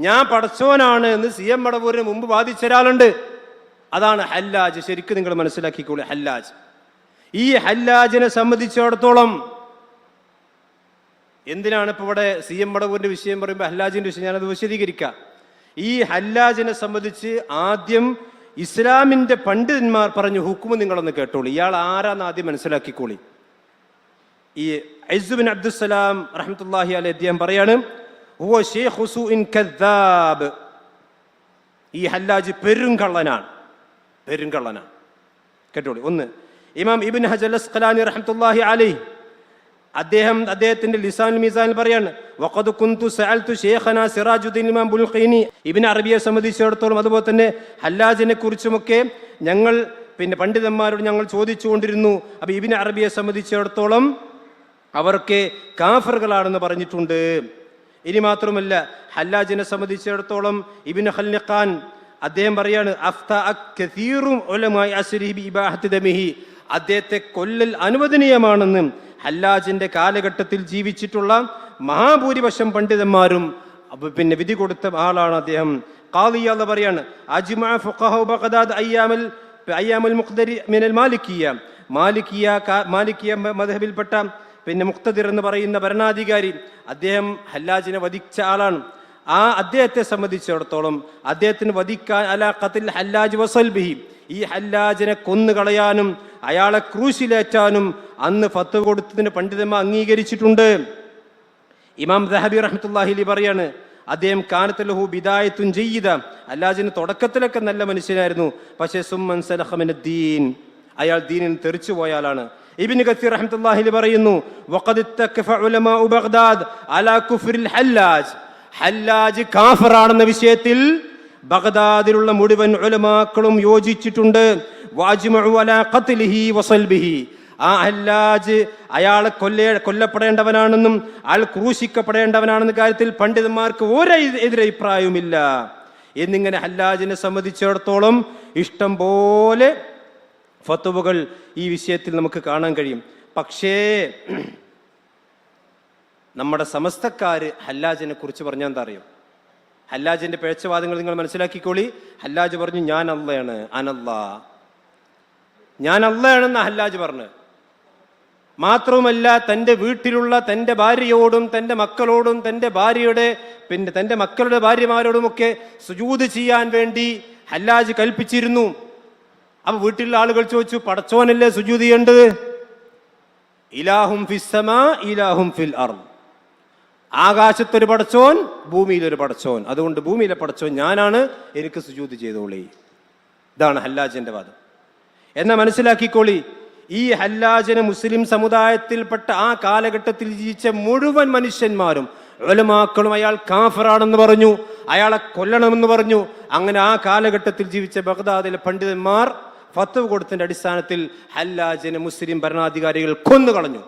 ഞാൻ പടച്ചോനാണ് എന്ന് C M മടവൂരിന് മുമ്പ് വാദിച്ച ഒരാളുണ്ട്. അതാണ് ഹല്ലാജ്. ശരിക്കും നിങ്ങൾ മനസ്സിലാക്കിക്കോളൂ ഹല്ലാജ്. ഈ ഹല്ലാജിനെ സംബന്ധിച്ചിടത്തോളം എന്തിനാണ് ഇപ്പോൾ ഇവിടെ സി എം മടവൂരിന്റെ വിഷയം പറയുമ്പോൾ ഹല്ലാജിന്റെ വിഷയം? ഞാനത് വിശദീകരിക്കാം. ഈ ഹല്ലാജിനെ സംബന്ധിച്ച് ആദ്യം ഇസ്ലാമിന്റെ പണ്ഡിതന്മാർ പറഞ്ഞു ഹുക്കുമ് നിങ്ങളൊന്ന് കേട്ടോളൂ. ഇയാൾ ആരാന്ന് ആദ്യം മനസ്സിലാക്കിക്കോളി. ഈ ഐസുബിൻ അബ്ദുസലാം റഹമത്തല്ലാഹി അലി അദ്ദേഹം പറയാണ് കദ്ദാബ്. ഈ ഹല്ലാജ് പെരുങ്കള്ളനാണ്. പെരുങ്കള്ളനാണ്. കേട്ടോളി. ഒന്ന് ഇമാം ഇബിൻ ഹജൽ അസ്ഖലാനി റഹ്മത്തുല്ലാഹി അലൈഹി. അദ്ദേഹം അദ്ദേഹത്തിന്റെ ലിസാൻ മിസാൻ പറയാണ് വഖദ് കുന്തു സഅൽതു സിറാജുദ്ദീൻ ഇമാം ബുൽഖീനി. ഇബ്നു അറബിയെ സംബന്ധിച്ചിടത്തോളം അതുപോലെ തന്നെ ഹല്ലാജിനെ കുറിച്ചുമൊക്കെ ഞങ്ങൾ പിന്നെ പണ്ഡിതന്മാരോട് ഞങ്ങൾ ചോദിച്ചുകൊണ്ടിരുന്നു. അപ്പൊ ഇബിന് അറബിയെ സംബന്ധിച്ചിടത്തോളം അവർക്ക് കാഫറുകളാണെന്ന് പറഞ്ഞിട്ടുണ്ട്. ഇനി മാത്രമല്ല ഹല്ലാജിനെ സംബന്ധിച്ചിടത്തോളം ഇബിൻ ഹൽനിഖാൻ അദ്ദേഹം പറയാണ് അദ്ദേഹത്തെ കൊല്ലൽ അനുവദനീയമാണെന്ന് ഹല്ലാജിന്റെ കാലഘട്ടത്തിൽ ജീവിച്ചിട്ടുള്ള മഹാഭൂരിപക്ഷം പണ്ഡിതന്മാരും പിന്നെ വിധി കൊടുത്ത ആളാണ് അദ്ദേഹം. ഖാദിയ എന്ന് പറയാണ് അയ്യാമൽ അയ്യാമുൽ മാലിക്കിയ. മാലിക്കിയ മാലിക്കിയ മധബിൽപ്പെട്ട പിന്നെ മുക്തദിർ എന്ന് പറയുന്ന ഭരണാധികാരി അദ്ദേഹം ഹല്ലാജിനെ വധിച്ച ആളാണ്. ആ അദ്ദേഹത്തെ സംബന്ധിച്ചിടത്തോളം അദ്ദേഹത്തിന് വധിക്കാൻ അല കത്തിൽ ഹല്ലാജ് വസൽബിഹി. ഈ ഹല്ലാജിനെ കൊന്നുകളയാനും അയാളെ ക്രൂശിലേറ്റാനും അന്ന് ഫത്ത് കൊടുത്തതിന് പണ്ഡിതന്മാർ അംഗീകരിച്ചിട്ടുണ്ട്. ഇമാം ദഹബി റഹ്മത്തുല്ലാഹിലി പറയാണ് അദ്ദേഹം കാനത്തലഹു ബിദായത്തും ചെയ്ത അല്ലാജിന് തുടക്കത്തിലൊക്കെ നല്ല മനുഷ്യനായിരുന്നു. പക്ഷേ സുമ്മൻ സലഹമിന് ദീൻ അയാൾ ദീനിൽ തെറിച്ചു പോയാലാണ് ഇബിന് കസീർ റഹ്മത്തുല്ലാഹിലി പറയുന്നു വഖദ് ഇത്തഖഫ ഉലമാഉ ബഗ്ദാദ് അലാ കുഫ്രിൽ ഹല്ലാജ്. ഹല്ലാജ് കാഫറാണെന്ന വിഷയത്തിൽ ബഗ്ദാദിലുള്ള മുഴുവൻ ഉലമാക്കളും യോജിച്ചിട്ടുണ്ട്. വാജ്മഉ അലാ ഖത്ലിഹി വസൽബിഹി ആ ഹല്ലാജ് അയാൾ കൊല്ല കൊല്ലപ്പെടേണ്ടവനാണെന്നും അയാൾ ക്രൂശിക്കപ്പെടേണ്ടവനാണെന്ന കാര്യത്തിൽ പണ്ഡിതന്മാർക്ക് ഒരു എതിരഭിപ്രായവുമില്ല. എന്നിങ്ങനെ ഹല്ലാജിനെ സംബന്ധിച്ചിടത്തോളം ഇഷ്ടം പോലെ ഫത്തുവകൾ ഈ വിഷയത്തിൽ നമുക്ക് കാണാൻ കഴിയും. പക്ഷേ നമ്മുടെ സമസ്തക്കാര് ഹല്ലാജിനെ കുറിച്ച് പറഞ്ഞാൽ എന്താ അറിയോ? ഹല്ലാജിന്റെ പിഴച്ചവാദങ്ങൾ നിങ്ങൾ മനസ്സിലാക്കിക്കോളി. ഹല്ലാജ് പറഞ്ഞു ഞാൻ അള്ളയാണ് അനല്ല. ഞാൻ അള്ളയാണെന്ന് ഹല്ലാജ് പറഞ്ഞു. മാത്രവുമല്ല തന്റെ വീട്ടിലുള്ള തന്റെ ഭാര്യയോടും തന്റെ മക്കളോടും തന്റെ ഭാര്യയുടെ പിന്നെ തന്റെ മക്കളുടെ ഭാര്യമാരോടുമൊക്കെ സുജൂത് ചെയ്യാൻ വേണ്ടി ഹല്ലാജ് കൽപ്പിച്ചിരുന്നു. അപ്പൊ വീട്ടിലുള്ള ആളുകൾ ചോദിച്ചു പടച്ചോനല്ലേ സുജൂതി ചെയ്യേണ്ടത്? ഇലാഹും ഫിസ്സമാ ഇലാഹും ഫിൽ അർ ആകാശത്തൊരു പടച്ചോൻ ഭൂമിയിലൊരു പടച്ചോൻ. അതുകൊണ്ട് ഭൂമിയിലെ പടച്ചോൻ ഞാനാണ് എനിക്ക് സുജൂതി ചെയ്തോളി. ഇതാണ് ഹല്ലാജിന്റെ വാദം. എന്നാ മനസ്സിലാക്കിക്കോളി ഈ ഹല്ലാജന് മുസ്ലിം സമുദായത്തിൽപ്പെട്ട ആ കാലഘട്ടത്തിൽ ജീവിച്ച മുഴുവൻ മനുഷ്യന്മാരും ഒലമാക്കളും അയാൾ കാഫറാണെന്ന് പറഞ്ഞു അയാളെ കൊല്ലണമെന്ന് പറഞ്ഞു. അങ്ങനെ ആ കാലഘട്ടത്തിൽ ജീവിച്ച ബഗ്ദാദിലെ പണ്ഡിതന്മാർ ഫത്തവ് കൊടുത്തിന്റെ അടിസ്ഥാനത്തിൽ ഹല്ലാജിനെ മുസ്ലിം ഭരണാധികാരികൾ കൊന്നുകളഞ്ഞു.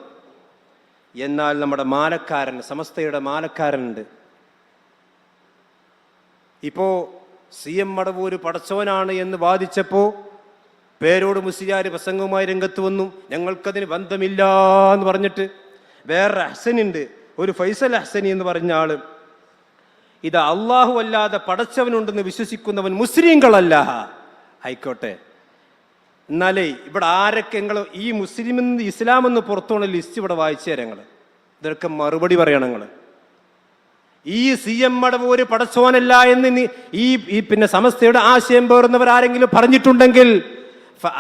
എന്നാൽ നമ്മുടെ മാലക്കാരൻ സമസ്തയുടെ മാലക്കാരനുണ്ട് ഇപ്പോ സി എം മടവൂര് പടച്ചവനാണ് എന്ന് വാദിച്ചപ്പോ പേരോട് മുസ്ലിയാർ പ്രസംഗവുമായി രംഗത്ത് വന്നു. ഞങ്ങൾക്കതിന് ബന്ധമില്ല എന്ന് പറഞ്ഞിട്ട് വേറെ ഹസനുണ്ട് ഒരു ഫൈസൽ ഹസനി എന്ന് പറഞ്ഞ ആൾ. ഇത് അള്ളാഹു അല്ലാതെ പടച്ചവനുണ്ടെന്ന് വിശ്വസിക്കുന്നവൻ മുസ്ലിങ്ങളല്ല. ആയിക്കോട്ടെ. എന്നാലേ ഇവിടെ ആരൊക്കെ നിങ്ങൾ ഈ മുസ്ലിം എന്ന് ഇസ്ലാം എന്ന് പുറത്തുള്ള ലിസ്റ്റ് ഇവിടെ വായിച്ചു തരാം നിങ്ങൾ. ഇതൊക്കെ മറുപടി പറയണം നിങ്ങൾ. ഈ സി എം മടവൂര് പടച്ചോനല്ല എന്ന് ഈ ഈ പിന്നെ സമസ്തയുടെ ആശയം പേറുന്നവർ ആരെങ്കിലും പറഞ്ഞിട്ടുണ്ടെങ്കിൽ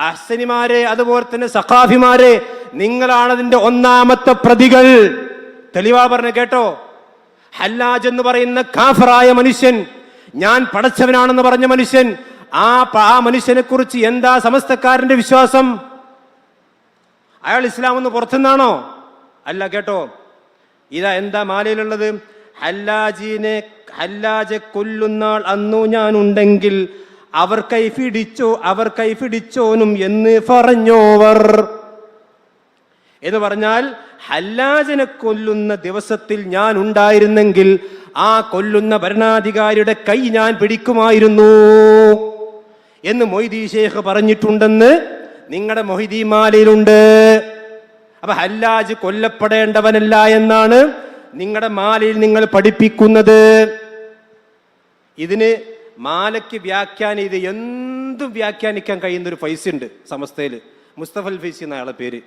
അഹ്സനിമാരെ അതുപോലെ തന്നെ സഖാഫിമാരെ നിങ്ങളാണ് അതിന്റെ ഒന്നാമത്തെ പ്രതികൾ. തെളിവാ പറഞ്ഞു കേട്ടോ? ഹല്ലാജ് എന്ന് പറയുന്ന കാഫറായ മനുഷ്യൻ ഞാൻ പടച്ചവനാണെന്ന് പറഞ്ഞ മനുഷ്യൻ ആ ആ മനുഷ്യനെ കുറിച്ച് എന്താ സമസ്തക്കാരന്റെ വിശ്വാസം? അയാൾ ഇസ്ലാം ഒന്ന് പുറത്തുനിന്നാണോ? അല്ല കേട്ടോ. ഇതാ എന്താ മാലയിലുള്ളത്? ഹല്ലാജിനെ ഹല്ലാജെ കൊല്ലുന്നാൾ അന്നു ഞാൻ ഉണ്ടെങ്കിൽ അവർ കൈഫിടിച്ചോ അവർ കൈഫിടിച്ചോനും എന്ന് പറഞ്ഞോവർ. എന്ന് പറഞ്ഞാൽ ഹല്ലാജിനെ കൊല്ലുന്ന ദിവസത്തിൽ ഞാൻ ഉണ്ടായിരുന്നെങ്കിൽ ആ കൊല്ലുന്ന ഭരണാധികാരിയുടെ കൈ ഞാൻ പിടിക്കുമായിരുന്നു. എന്ന് മൊയ്തീ ഷേഖ് പറഞ്ഞിട്ടുണ്ടെന്ന് നിങ്ങളുടെ മൊഹിദി മാലയിലുണ്ട് അപ്പൊ ഹല്ലാജ് കൊല്ലപ്പെടേണ്ടവനല്ല എന്നാണ് നിങ്ങളുടെ മാലയിൽ നിങ്ങൾ പഠിപ്പിക്കുന്നത്. ഇതിന് മാലയ്ക്ക് വ്യാഖ്യാനം ഇത് എന്തും വ്യാഖ്യാനിക്കാൻ കഴിയുന്ന ഒരു ഫൈസ് ഉണ്ട് സമസ്തയിൽ മുസ്തഫൽ ഫൈസി എന്ന അയാളുടെ പേര്.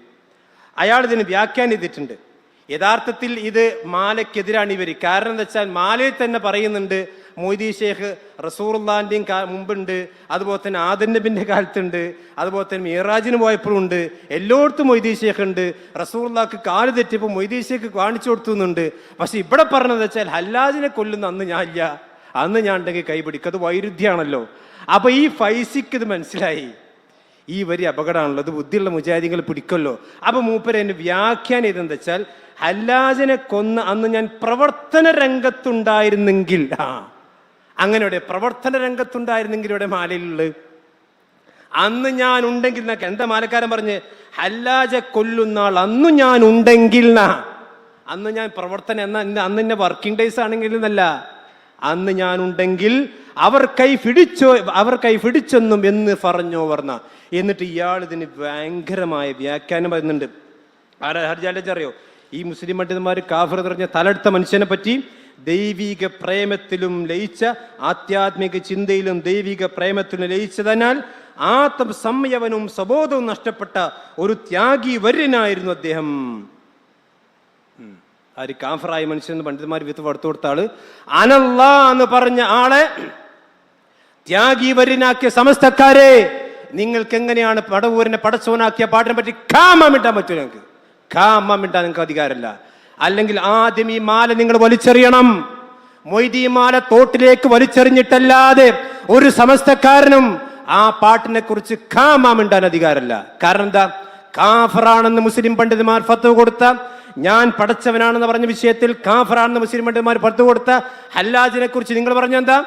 അയാൾ ഇതിന് വ്യാഖ്യാനം ചെയ്തിട്ടുണ്ട്. യഥാർത്ഥത്തിൽ ഇത് മാലയ്ക്കെതിരാണ് ഇവർ കാരണം എന്താ വെച്ചാൽ മാലയിൽ തന്നെ പറയുന്നുണ്ട് മൊയ്തീ ഷേഖ് റസൂറുല്ലാന്റെയും മുമ്പുണ്ട് അതുപോലെ തന്നെ ആദൻ നബിന്റെ കാലത്തുണ്ട് അതുപോലെ തന്നെ മീറാജിന് പോയപ്പോഴും ഉണ്ട് എല്ലായിടത്തും മൊയ്തീ ഷേഖ് ഉണ്ട്. റസൂറുല്ലാക്ക് കാൽ തെറ്റിയപ്പോൾ മൊയ്തീ ഷേഖ് കാണിച്ചു കൊടുത്തുന്നുണ്ട്. പക്ഷെ ഇവിടെ പറഞ്ഞത് വെച്ചാൽ ഹല്ലാജിനെ കൊല്ലുന്ന അന്ന് ഞാൻ ഇല്ല. അന്ന് ഞാൻ ഉണ്ടെങ്കിൽ കൈപിടിക്കും. അത് വൈരുദ്ധ്യമാണല്ലോ അപ്പൊ ഈ ഫൈസിക്ക് ഇത് മനസ്സിലായി. ഈ വരി അപകടമാണുള്ളത്. ബുദ്ധിയുള്ള മുജാഹിദികൾ പിടിക്കല്ലോ അപ്പൊ മൂപ്പര് എന്നെ വ്യാഖ്യാനം ചെയ്തെന്ന് വെച്ചാൽ ഹല്ലാജിനെ കൊന്ന് അന്ന് ഞാൻ പ്രവർത്തന രംഗത്തുണ്ടായിരുന്നെങ്കിൽ ആ അങ്ങനെ പ്രവർത്തന രംഗത്തുണ്ടായിരുന്നെങ്കിൽ ഇവിടെ മാലയിലുള്ളത്. അന്ന് ഞാൻ ഉണ്ടെങ്കിൽ എന്നൊക്കെ എന്താ മാലക്കാരൻ പറഞ്ഞ്? ഹല്ലാജ കൊല്ലുന്നാൾ അന്ന് ഞാൻ ഉണ്ടെങ്കിൽ അന്ന് ഞാൻ പ്രവർത്തനം എന്നാ അന്ന് എന്നെ വർക്കിംഗ് ഡേയ്സ് ആണെങ്കിൽ എന്നല്ല. അന്ന് ഞാനുണ്ടെങ്കിൽ അവർ കൈ പിടിച്ചോ അവർ കൈ പിടിച്ചെന്നും എന്ന് പറഞ്ഞോ പറഞ്ഞ എന്നിട്ട് ഇയാൾ ഇതിന് ഭയങ്കരമായ വ്യാഖ്യാനം പറയുന്നുണ്ട്. അറിയോ? ഈ മുസ്ലിം പണ്ഡിതന്മാർ കാഫർ നിറഞ്ഞ തലടുത്ത മനുഷ്യനെ പറ്റി ദൈവിക പ്രേമത്തിലും ലയിച്ച ആധ്യാത്മിക ചിന്തയിലും ദൈവിക പ്രേമത്തിലും ലയിച്ചതിനാൽ ആ സംയവനും സബോധവും നഷ്ടപ്പെട്ട ഒരു ത്യാഗി വര്യനായിരുന്നു അദ്ദേഹം. ആര് കാഫറായ മനുഷ്യൻ പണ്ഡിതന്മാർ വിത്ത് പടുത്തു കൊടുത്ത ആൾ അനല്ല എന്ന് പറഞ്ഞ ആളെ ത്യാഗി വര്യനാക്കിയ സമസ്തക്കാരെ നിങ്ങൾക്ക് എങ്ങനെയാണ് പടവൂരിനെ പടച്ചോനാക്കിയ പാട്ടിനെ പറ്റി കാമ മിണ്ടാൻ പറ്റൂ നിങ്ങൾക്ക് കാമ മിണ്ടാൻ നിങ്ങൾക്ക് അധികാരമില്ല. അല്ലെങ്കിൽ ആദ്യം ഈ മാല നിങ്ങൾ വലിച്ചെറിയണം. മൊയ്തി മാല തോട്ടിലേക്ക് വലിച്ചെറിഞ്ഞിട്ടല്ലാതെ ഒരു സമസ്തക്കാരനും ആ പാട്ടിനെ കുറിച്ച് കാമ അധികാരമില്ല. കാരണം എന്താ? കാഫറാണെന്ന് മുസ്ലിം പണ്ഡിതന്മാർ ഫത്വ കൊടുത്ത ഞാൻ പടച്ചവനാണെന്ന് പറഞ്ഞ വിഷയത്തിൽ കാഫറാണെന്ന് മുസ്ലിം പണ്ഡിതന്മാർ പുറത്തു കൊടുത്ത ഹല്ലാജിനെ കുറിച്ച് നിങ്ങൾ പറഞ്ഞെന്താ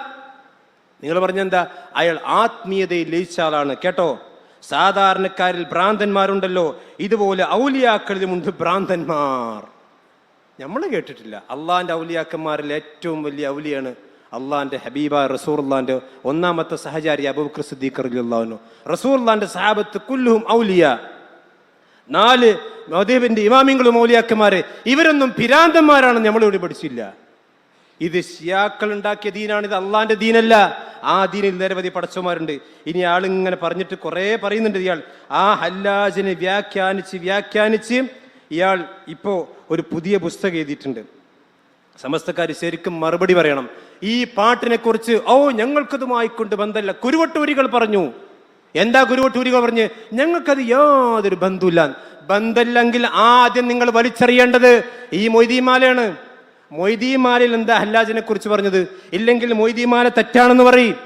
നിങ്ങൾ പറഞ്ഞെന്താ അയാൾ ആത്മീയതയിൽ ലയിച്ച ആളാണ്. കേട്ടോ? സാധാരണക്കാരിൽ ഭ്രാന്തന്മാരുണ്ടല്ലോ. ഇതുപോലെ ഔലിയാക്കളിലുമുണ്ട് ഭ്രാന്തന്മാർ. നമ്മൾ കേട്ടിട്ടില്ല. അള്ളാന്റെ ഔലിയാക്കന്മാരിൽ ഏറ്റവും വലിയ ഔലിയാണ് അള്ളാന്റെ ഹബീബ റസൂർല്ലാന്റെ ഒന്നാമത്തെ സഹചാരി അബൂബക്കർ സിദ്ദീഖ് റളിയല്ലാഹു റസൂർല്ലാന്റെ സഹാബത്ത് കുല്ലുഹും ഔലിയ. നാല് മദീബിന്റെ ഇമാമിങ്ങളും മൗലിയാക്കന്മാരെ ഇവരൊന്നും പിരാന്തന്മാരാണെന്ന് നമ്മളിവിടെ പഠിച്ചില്ല. ഇത് ഷിയാക്കൾ ഉണ്ടാക്കിയ ദീനാണ്. ഇത് അള്ളാന്റെ ദീനല്ല. ആ ദീനിൽ നിരവധി പടച്ചവന്മാരുണ്ട്. ഇനി ആൾ ഇങ്ങനെ പറഞ്ഞിട്ട് കുറെ പറയുന്നുണ്ട് ഇയാൾ. ആ ഹല്ലാജിനെ വ്യാഖ്യാനിച്ച് വ്യാഖ്യാനിച്ച് ഇയാൾ ഇപ്പോ ഒരു പുതിയ പുസ്തകം എഴുതിയിട്ടുണ്ട്. സമസ്തക്കാർ ശരിക്കും മറുപടി പറയണം. ഈ പാട്ടിനെ കുറിച്ച് ഓ ഞങ്ങൾക്കതുമായി കൊണ്ട് ബന്ധമില്ല കുരുവട്ടൂരികൾ പറഞ്ഞു. എന്താ ഗുരുവട്ടൂരിക പറഞ്ഞ്? ഞങ്ങൾക്കത് യാതൊരു ബന്ധമില്ല ബന്ധമില്ലെങ്കിൽ ആദ്യം നിങ്ങൾ വലിച്ചെറിയേണ്ടത് ഈ മൊയ്തീമാലയാണ് മൊയ്തീമാലയിൽ എന്താ ഹല്ലാജിനെ കുറിച്ച് പറഞ്ഞത്? ഇല്ലെങ്കിൽ മൊയ്തീമാല തെറ്റാണെന്ന് പറയും.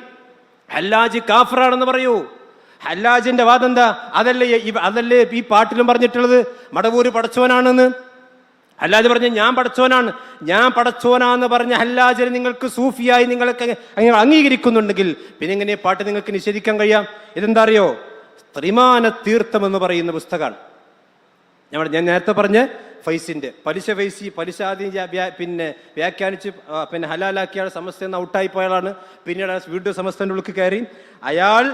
ഹല്ലാജ് കാഫറാണെന്ന് പറയൂ. ഹല്ലാജിന്റെ വാദം എന്താ? അതല്ലേ അതല്ലേ ഈ പാട്ടിലും പറഞ്ഞിട്ടുള്ളത്? മടവൂര് പടച്ചോനാണെന്ന് ഹല്ലാജ് പറഞ്ഞ ഞാൻ പടച്ചോനാണ്. ഞാൻ പടച്ചോനാന്ന് പറഞ്ഞ ഹല്ലാജിനെ നിങ്ങൾക്ക് സൂഫിയായി നിങ്ങൾക്ക് അംഗീകരിക്കുന്നുണ്ടെങ്കിൽ പിന്നെ ഇങ്ങനെ പാട്ട് നിങ്ങൾക്ക് നിഷേധിക്കാൻ കഴിയാം? ഇതെന്താ അറിയോ ത്രിമാന തീർത്ഥം എന്ന് പറയുന്ന പുസ്തകമാണ് ഞാൻ ഞാൻ നേരത്തെ പറഞ്ഞ ഫൈസിന്റെ പലിശ ഫൈസി പലിശ ആദ്യം പിന്നെ വ്യാഖ്യാനിച്ച് പിന്നെ ഹലാലാക്കിയ ആൾ നിന്ന് ഔട്ടായി പോയാളാണ് പിന്നീട് ആ വീണ്ടും സമസ്തന്റെ ഉള്ളിൽ കയറി. അയാൾ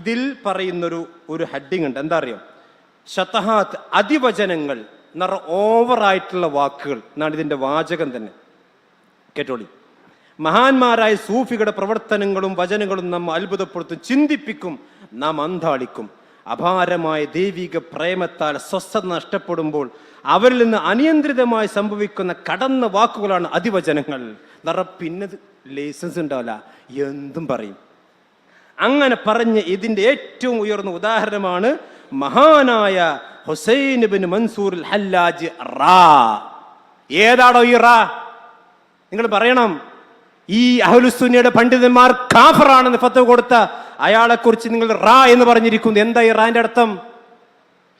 ഇതിൽ പറയുന്നൊരു ഒരു ഹെഡിങ് ഉണ്ട്. എന്താ അറിയാം? ശതഹാത്ത് അതിവചനങ്ങൾ എന്ന് ഓവറായിട്ടുള്ള വാക്കുകൾ. എന്നാണ് ഇതിന്റെ വാചകം തന്നെ. കേട്ടോളി. മഹാന്മാരായ സൂഫികളുടെ പ്രവർത്തനങ്ങളും വചനങ്ങളും നമ്മെ അത്ഭുതപ്പെടുത്തും ചിന്തിപ്പിക്കും നാം അന്താളിക്കും അപാരമായ ദൈവിക പ്രേമത്താൽ സ്വസ്ഥത നഷ്ടപ്പെടുമ്പോൾ അവരിൽ നിന്ന് അനിയന്ത്രിതമായി സംഭവിക്കുന്ന കടന്ന വാക്കുകളാണ് അതിവചനങ്ങൾ. നിറ പിന്നത് ലൈസൻസ് ഉണ്ടാവില്ല. എന്തും പറയും. അങ്ങനെ പറഞ്ഞ ഇതിന്റെ ഏറ്റവും ഉയർന്ന ഉദാഹരണമാണ് മഹാനായ ഹുസൈൻ ബിൻ മൻസൂർ ഹല്ലാജ് റാ. ഏതാണോ ഈ റാ? നിങ്ങൾ പറയണം ഈ അഹുലുസുന്നിയുടെ പണ്ഡിതന്മാർ കാഫറാണെന്ന് ഫത്ത് കൊടുത്ത അയാളെ കുറിച്ച് നിങ്ങൾ റാ എന്ന് പറഞ്ഞിരിക്കുന്നു. എന്താ ഈ റാന്റെ അർത്ഥം?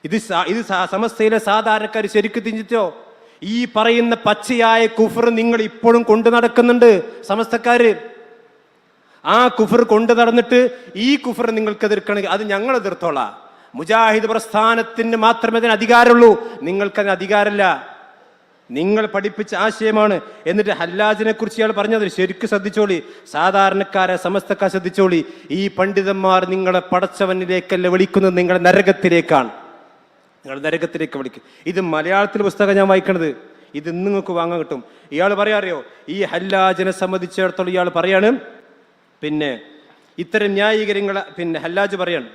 ഇത് ഇത് സമസ്തയിലെ സാധാരണക്കാർ ശരിക്ക് തിരിച്ചോ ഈ പറയുന്ന പച്ചയായ കുഫർ നിങ്ങൾ ഇപ്പോഴും കൊണ്ടു നടക്കുന്നുണ്ട് സമസ്തക്കാര്. ആ കുഫർ കൊണ്ടു നടന്നിട്ട് ഈ കുഫർ നിങ്ങൾക്ക് എതിർക്കണമെങ്കിൽ അത് ഞങ്ങൾ എതിർത്തോളാം. മുജാഹിദ് പ്രസ്ഥാനത്തിന് മാത്രമേ അതിന് അധികാരമുള്ളൂ. നിങ്ങൾക്കതിന് അധികാരമില്ല. നിങ്ങൾ പഠിപ്പിച്ച ആശയമാണ്. എന്നിട്ട് ഹല്ലാജിനെ കുറിച്ച് ഇയാൾ പറഞ്ഞത് ശരിക്കും ശ്രദ്ധിച്ചോളി. സാധാരണക്കാരെ സമസ്തക്കാർ ശ്രദ്ധിച്ചോളി. ഈ പണ്ഡിതന്മാർ നിങ്ങളെ പടച്ചവനിലേക്കല്ല വിളിക്കുന്നത്? നിങ്ങളെ നരകത്തിലേക്കാണ്. നിങ്ങൾ നരകത്തിലേക്ക് വിളിക്കും. ഇത് മലയാളത്തിൽ പുസ്തകം ഞാൻ വായിക്കണത്. ഇത് നിങ്ങൾക്ക് വാങ്ങാൻ കിട്ടും. ഇയാൾ പറയാറിയോ ഈ ഹല്ലാജിനെ സംബന്ധിച്ചിടത്തോളം ഇയാൾ പറയാണ് പിന്നെ ഇത്തരം ന്യായീകരങ്ങൾ പിന്നെ ഹല്ലാജ് പറയാണ്.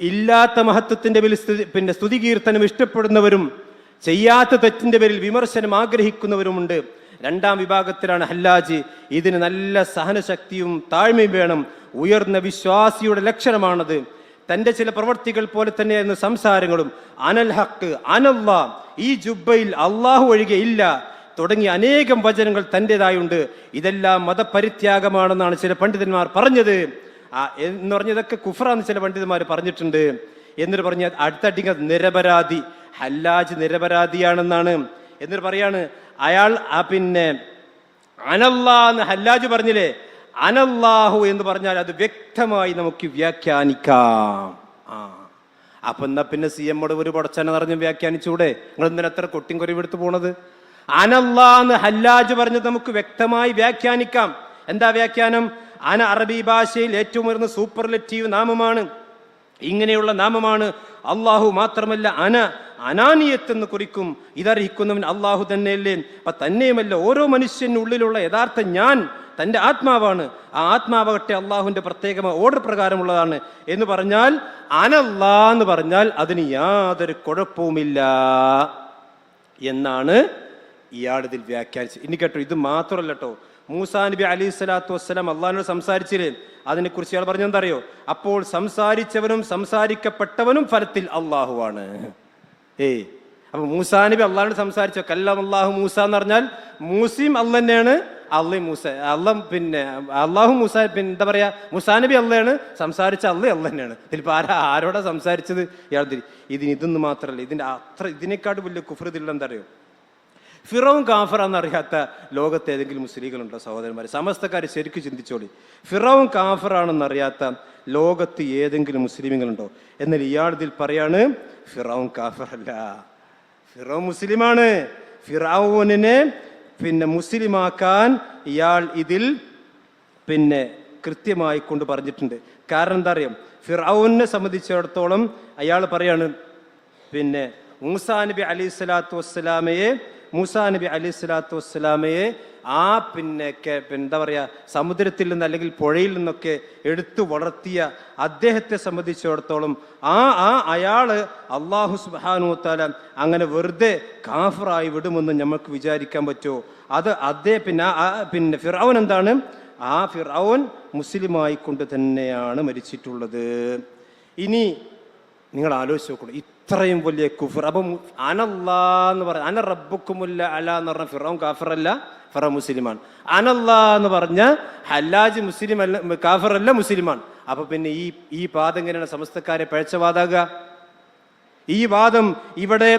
ഇല്ലാത്ത മഹത്വത്തിന്റെ പേരിൽ പിന്നെ സ്തുതി കീർത്തനം ഇഷ്ടപ്പെടുന്നവരും ചെയ്യാത്ത തെറ്റിന്റെ പേരിൽ വിമർശനം ആഗ്രഹിക്കുന്നവരുമുണ്ട്. രണ്ടാം വിഭാഗത്തിലാണ് ഹല്ലാജ്. ഇതിന് നല്ല സഹനശക്തിയും താഴ്മയും വേണം. ഉയർന്ന വിശ്വാസിയുടെ ലക്ഷണമാണത്. തന്റെ ചില പ്രവർത്തികൾ പോലെ തന്നെയായിരുന്നു സംസാരങ്ങളും. അനൽ ഹക്ക് അനല്ല ഈ ജുബയിൽ അള്ളാഹു ഒഴികെ ഇല്ല. തുടങ്ങിയ അനേകം വചനങ്ങൾ തന്റെതായുണ്ട്. ഇതെല്ലാം മതപരിത്യാഗമാണെന്നാണ് ചില പണ്ഡിതന്മാർ പറഞ്ഞത്. എന്ന് പറഞ്ഞതൊക്കെ കുഫറാന്ന് ചില പണ്ഡിതന്മാർ പറഞ്ഞിട്ടുണ്ട്. എന്നിട്ട് പറഞ്ഞ അടുത്തടിങ്ങ നിരപരാധി ഹല്ലാജ് നിരപരാധിയാണെന്നാണ്. എന്നിട്ട് പറയാണ് അയാൾ ആ പിന്നെ അനല്ലാ എന്ന് ഹല്ലാജ് പറഞ്ഞില്ലേ? അനല്ലാഹു എന്ന് പറഞ്ഞാൽ അത് വ്യക്തമായി നമുക്ക് വ്യാഖ്യാനിക്കാം. ആ. അപ്പൊ എന്നാ പിന്നെ സി എമ്മോട് ഒരു പടച്ചനെ നിറഞ്ഞ് വ്യാഖ്യാനിച്ചൂടെ? നിങ്ങൾ എന്തിനാ എത്ര എടുത്തു കുറവെടുത്ത് പോണത് അനല്ലാന്ന് ഹല്ലാജ് പറഞ്ഞത് നമുക്ക് വ്യക്തമായി വ്യാഖ്യാനിക്കാം. എന്താ വ്യാഖ്യാനം? അന അറബി ഭാഷയിൽ ഏറ്റവും ഉയർന്ന സൂപ്പർലെറ്റീവ് നാമമാണ്. ഇങ്ങനെയുള്ള നാമമാണ് അള്ളാഹു മാത്രമല്ല അന അനാനിയത്ത് എന്ന് കുറിക്കും. ഇതറിയിക്കുന്നവൻ അള്ളാഹു തന്നെയല്ലേ. അപ്പൊ തന്നെയുമല്ല ഓരോ മനുഷ്യനുള്ളിലുള്ള യഥാർത്ഥ ഞാൻ തന്റെ ആത്മാവാണ്. ആ ആത്മാവട്ടെ അള്ളാഹുവിന്റെ പ്രത്യേക ഓർഡർ പ്രകാരമുള്ളതാണ്. എന്ന് പറഞ്ഞാൽ അനല്ലാ എന്ന് പറഞ്ഞാൽ അതിന് യാതൊരു കുഴപ്പവുമില്ല എന്നാണ് ഇയാൾ വ്യാഖ്യാനിച്ചു. ഇനി കേട്ടോ ഇത് മാത്രമല്ല കേട്ടോ. മൂസാ നബി അലി സ്വലാത്തു വസ്സലാം അള്ളാഹിനോട് സംസാരിച്ചില്ലേ? അതിനെക്കുറിച്ച് ഇയാൾ പറഞ്ഞെന്താ അറിയോ? അപ്പോൾ സംസാരിച്ചവനും സംസാരിക്കപ്പെട്ടവനും ഫലത്തിൽ അള്ളാഹുവാണ് ഏയ്. അപ്പൊ മൂസാ നബി അള്ളാഹിനോട് സംസാരിച്ചോ? കല്ലാം അള്ളാഹു മൂസ എന്ന് പറഞ്ഞാൽ മൂസീം അല്ല തന്നെയാണ്. അള്ളി മൂസ അല്ല പിന്നെ അള്ളാഹു മൂസ പിന്നെ എന്താ പറയാ? മുസാ നബി അള്ളയാണ് സംസാരിച്ച അള്ളി അല്ല തന്നെയാണ്. ഇതിലിപ്പോ ആരാ ആരോടാ സംസാരിച്ചത്? ഇയാൾ ഇതിന് ഇതൊന്നും മാത്രമല്ല ഇതിന്റെ അത്ര ഇതിനേക്കാട്ട് വലിയ കുഫൃതില്ല എന്താ അറിയോ? ഫിറോൻ കാഫറാന്ന് അറിയാത്ത ലോകത്ത് ഏതെങ്കിലും മുസ്ലിങ്ങളുണ്ടോ സഹോദരന്മാർ സമസ്തക്കാർ ശരിക്കും ചിന്തിച്ചോളി. ഫിറവും കാഫറാണെന്ന് അറിയാത്ത ലോകത്ത് ഏതെങ്കിലും മുസ്ലിമുകളുണ്ടോ? എന്നാൽ ഇയാൾ ഇതിൽ പറയാണ് ഫിറവും കാഫറല്ല. ഫിറോ മുസ്ലിമാണ്. ഫിറാവോനെ പിന്നെ മുസ്ലിമാക്കാൻ ഇയാൾ ഇതിൽ പിന്നെ കൃത്യമായി കൊണ്ട് പറഞ്ഞിട്ടുണ്ട്. കാരണം എന്താ അറിയാം? ഫിറൌനെ സംബന്ധിച്ചിടത്തോളം അയാൾ പറയാണ് പിന്നെ മൂസാ നബി അലി സ്വലാത്തു വസ്സലാമയെ മൂസാ നബി അലി സ്വലാത്തു വസ്സലാമയെ ആ പിന്നെ എന്താ പറയുക സമുദ്രത്തിൽ നിന്ന് അല്ലെങ്കിൽ പുഴയിൽ നിന്നൊക്കെ എടുത്തു വളർത്തിയ അദ്ദേഹത്തെ സംബന്ധിച്ചിടത്തോളം ആ ആ അയാൾ അള്ളാഹു സുബാനു താല അങ്ങനെ വെറുതെ കാഫറായി വിടുമെന്ന് നമുക്ക് വിചാരിക്കാൻ പറ്റുമോ? അത് അതേ പിന്നെ പിന്നെ ഫിറൌൻ എന്താണ്? ആ ഫിറൌൻ മുസ്ലിമായി കൊണ്ട് തന്നെയാണ് മരിച്ചിട്ടുള്ളത്. ഇനി നിങ്ങൾ ആലോചിച്ച് നോക്കണം ഇത്രയും വലിയ കുഫർ. അപ്പം അനല്ലാ എന്ന് പറഞ്ഞ അന റബ്ബുക്കുമുല്ല അല എന്ന് പറഞ്ഞ ഫിറോൻ കാഫറല്ല ഫറ മുസ്ലിമാണ്. അനല്ലാ എന്ന് പറഞ്ഞ ഹല്ലാജ് മുസ്ലിം അല്ല കാഫറല്ല മുസ്ലിമാണ്. അപ്പൊ പിന്നെ ഈ ഈ പാദം എങ്ങനെയാണ് സമസ്തക്കാരെ പഴച്ചവാതാകുക ഈ വാദം ഇവിടെ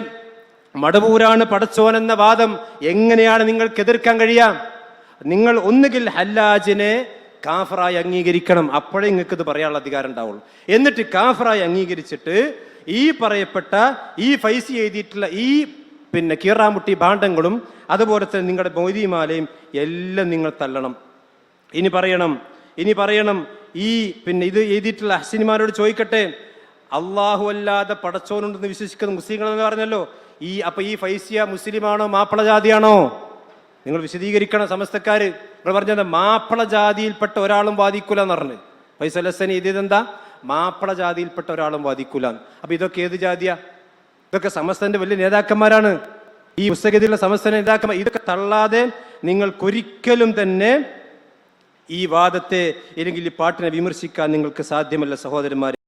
മടവൂരാണ് പടച്ചോൻ എന്ന വാദം എങ്ങനെയാണ് നിങ്ങൾക്ക് എതിർക്കാൻ കഴിയാം? നിങ്ങൾ ഒന്നുകിൽ ഹല്ലാജിനെ കാഫറായി അംഗീകരിക്കണം. അപ്പോഴേ നിങ്ങൾക്ക് ഇത് പറയാനുള്ള അധികാരം ഉണ്ടാവുള്ളൂ. എന്നിട്ട് കാഫറായി അംഗീകരിച്ചിട്ട് ഈ പറയപ്പെട്ട ഈ ഫൈസി എഴുതിയിട്ടുള്ള ഈ പിന്നെ കീറാമുട്ടി ഭാണ്ഡങ്ങളും അതുപോലെ തന്നെ നിങ്ങളുടെ മൊയ്തിമാലയും എല്ലാം നിങ്ങൾ തള്ളണം ഇനി പറയണം ഇനി പറയണം. ഈ പിന്നെ ഇത് എഴുതിയിട്ടുള്ള ഹസിനിമാരോട് ചോദിക്കട്ടെ. അള്ളാഹു അല്ലാതെ പടച്ചോനുണ്ടെന്ന് വിശ്വസിക്കുന്ന മുസ്ലിങ്ങൾ എന്ന് പറഞ്ഞല്ലോ. ഈ അപ്പൊ ഈ ഫൈസിയ മുസ്ലിമാണോ മാപ്പിള ജാതിയാണോ? നിങ്ങൾ വിശദീകരിക്കണം സമസ്തക്കാര്. നിങ്ങൾ പറഞ്ഞത് മാപ്പിള ജാതിയിൽപ്പെട്ട ഒരാളും വാദിക്കൂല എന്ന് പറഞ്ഞു ഹസൻ എഴുതിയതെന്താ മാപ്പിള ജാതിയിൽപ്പെട്ട ഒരാളും വാദിക്കൂല അപ്പൊ ഇതൊക്കെ ഏത് ജാതിയാ? ഇതൊക്കെ സമസ്തന്റെ വലിയ നേതാക്കന്മാരാണ്. ഈ പുസ്തകത്തിലുള്ള സമസ്ത നേതാക്കന്മാർ ഇതൊക്കെ തള്ളാതെ നിങ്ങൾക്കൊരിക്കലും തന്നെ ഈ വാദത്തെ അല്ലെങ്കിൽ ഈ പാട്ടിനെ വിമർശിക്കാൻ നിങ്ങൾക്ക് സാധ്യമല്ല സഹോദരന്മാരെ.